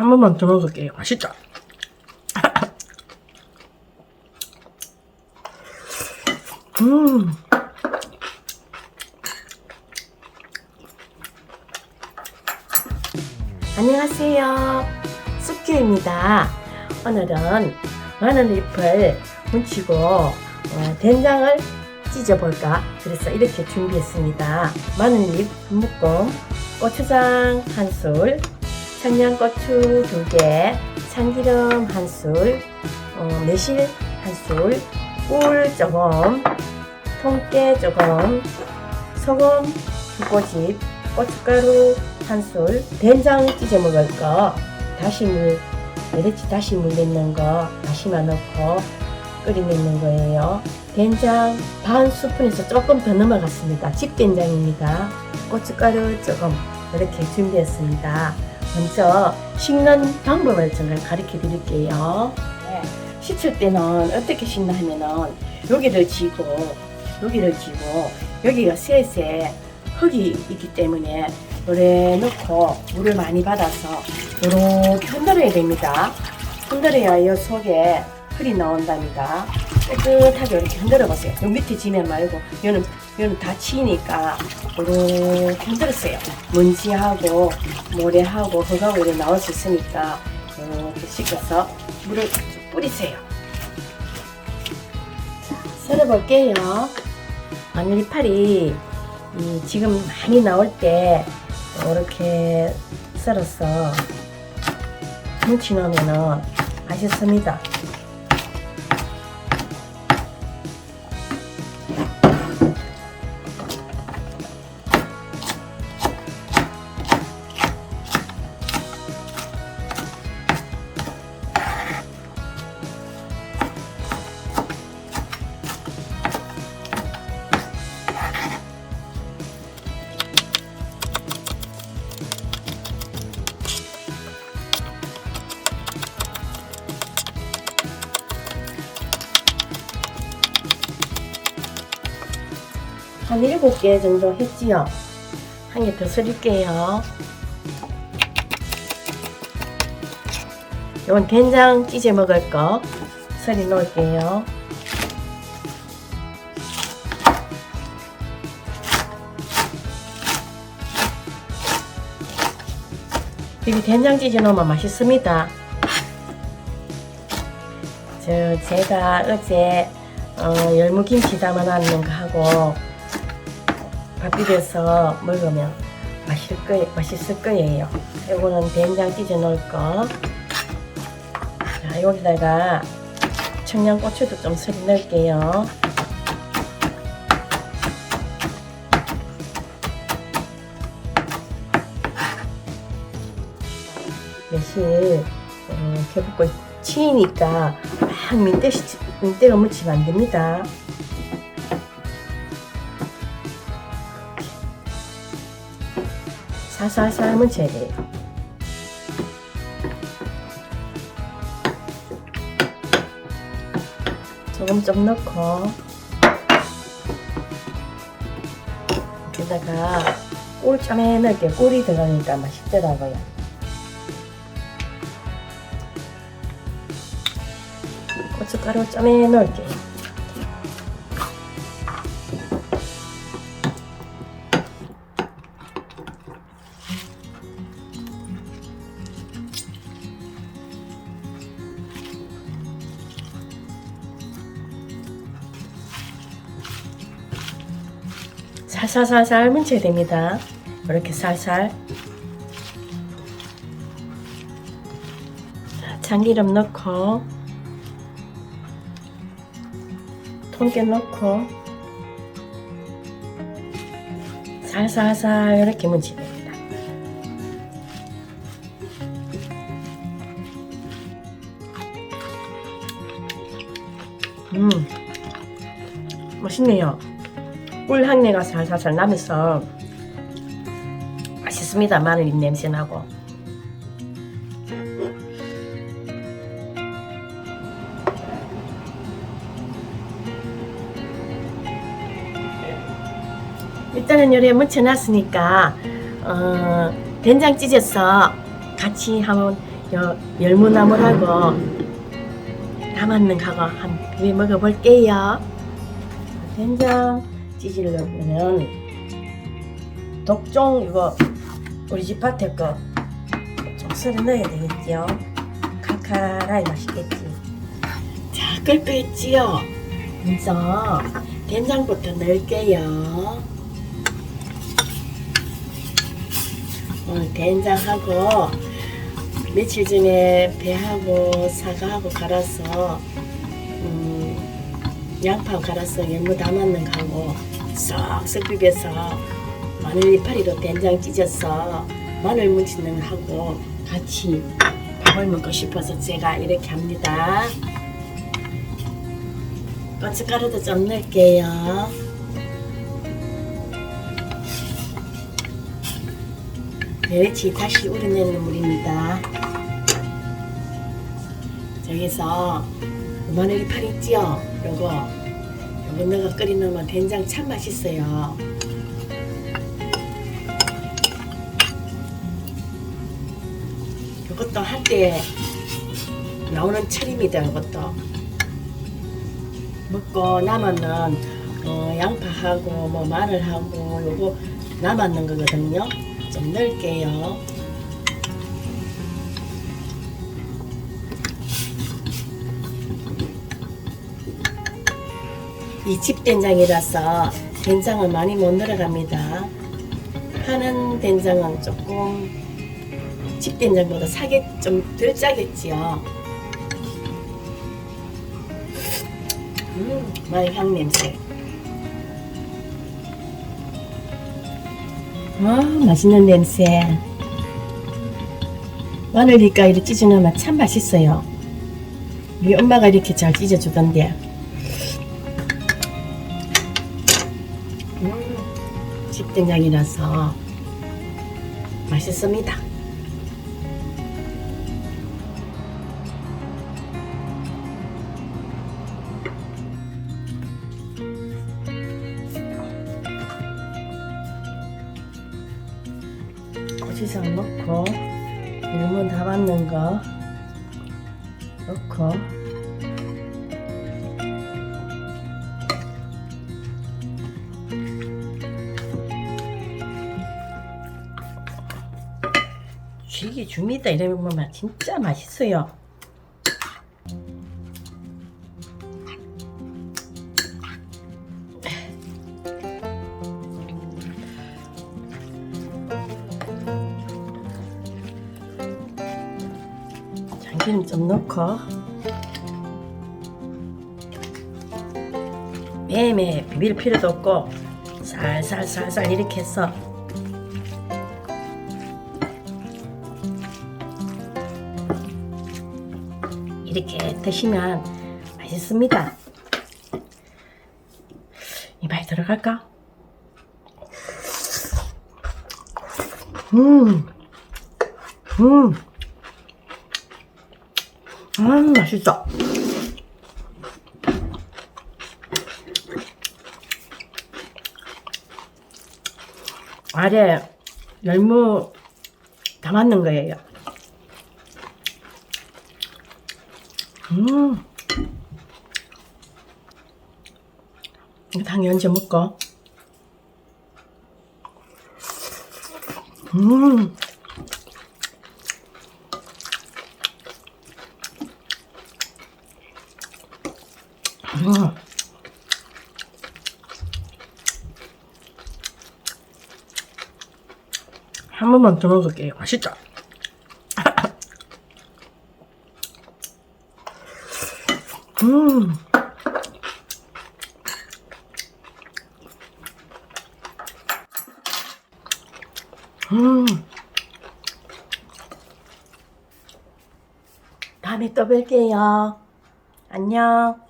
한 번만 더 먹을게요. 맛있죠? 음. 안녕하세요. 숙주입니다. 오늘은 마늘잎을 뭉치고 어, 된장을 찢어볼까 그래서 이렇게 준비했습니다. 마늘잎 한 묶음, 고추장 한 술, 청양고추 두 개, 참기름 한 술, 어, 매실 한 술, 꿀 조금, 통깨 조금, 소금 두 꼬집, 고춧가루 한 술, 된장 찢어 먹을 거, 다시물, 메르치 다시물 넣는 거, 다시마 넣고 끓이 먹는 거예요. 된장 반 스푼에서 조금 더 넘어갔습니다. 집된장입니다. 고춧가루 조금 이렇게 준비했습니다. 먼저 씻는 방법을 저는 가르쳐 드릴게요. 네, 씻을 때는 어떻게 씻나 하면은 여기를 쥐고 여기를 쥐고 여기가 셋에 흙이 있기 때문에 물에 넣고 물을 많이 받아서 이렇게 흔들어야 됩니다. 흔들어야 이 속에 흙이 나온답니다. 깨끗하게 이렇게 흔들어 보세요. 요 밑에 지면 말고 얘는 얘는 다 치니까 이렇게 흔들었어요. 먼지하고 모래하고 흙하고 나올 수 있으니까 이렇게 씻어서 물을 쭉 뿌리세요. 썰어 볼게요. 마늘 이파리 이 지금 많이 나올 때 이렇게 썰어서 뭉치 넣으면 맛있습니다. 한 일곱 개 정도 했지요. 한 개 더 썰을게요. 이건 된장 찢어 먹을 거 썰이 놓을게요. 여기 된장 찢어 넣으면 맛있습니다. 저 제가 어제 어, 열무김치 담아놨는 거 하고 밥 비벼서 먹으면 맛있을, 거, 맛있을 거예요. 이거는 된장 찢어 놓을 거. 자, 여기다가 청양고추도 좀 썰어 넣을게요. 매실 어, 개북고 치니까 막 민대, 민대가 묻히면 안 됩니다. 살살살 묻혀야 돼요. 소금 좀 넣고 여기다가 꿀좀 해넣을게 꿀이 들어가니까 맛있더라고요. 고춧가루 좀 해넣을게요. 살살살살 뭉쳐야 됩니다. 이렇게 살살. 자, 참기름 넣고, 통깨 넣고, 살살살 이렇게 됩니다. 음, 맛있네요. 꿀 향내가 살살살 나면서 맛있습니다. 마늘 잎 냄새 나고. 일단은 요리에 묻혀놨으니까 어, 된장 찢어서 같이 한번 요 열무나물하고 담았는 거하고 한 비벼 먹어볼게요. 된장 찌질려면 독종 이거 우리 집 밭에 거좀 썰어 넣어야 되겠죠. 칼칼하게 맛있겠지. 자, 끓고 있지요. 먼저 된장부터 넣을게요. 오늘 된장하고 며칠 전에 배하고 사과하고 갈아서 음, 양파 갈아서 열무 담았는 거하고 쏙쏙 비벼서 마늘 이파리로 된장 찢어서 마늘 무치는 하고 같이 밥을 먹고 싶어서 제가 이렇게 합니다. 고춧가루도 좀 넣을게요. 멸치 다시 우려내는 물입니다. 저기서 마늘 이파리 있지요? 요거 요거 넣어 끓이 넣으면 된장 참 맛있어요. 요것도 할 때 나오는 철입니다. 요것도 먹고 남았는 어, 양파하고 뭐 마늘하고 요거 남았는 거거든요. 좀 넣을게요. 이 집 된장이라서 된장을 많이 못 넣어갑니다. 파는 된장은 조금 집 된장보다 사게 좀 덜 짜겠지요. 음, 마늘 향 냄새. 아, 맛있는 냄새. 마늘이가 이렇게 찢어놓으면 참 맛있어요. 우리 엄마가 이렇게 잘 찢어주던데. 음, 집된장이라서 맛있습니다. 고추장 넣고 레몬 담았는 거 넣고 쥐기 줍니다 이러면 진짜 맛있어요. 참기름 좀 넣고. 매매 비빌 필요도 없고 살살살살 이렇게 해서 이렇게 드시면 맛있습니다. 이빨 들어갈까? 음, 음. 음 맛있어 아래 열무 담았는 거예요 음 당연히 먹고 음 음. 한 번만 더 먹을게요. 맛있다. 음. 음. 다음에 또 뵐게요. 안녕.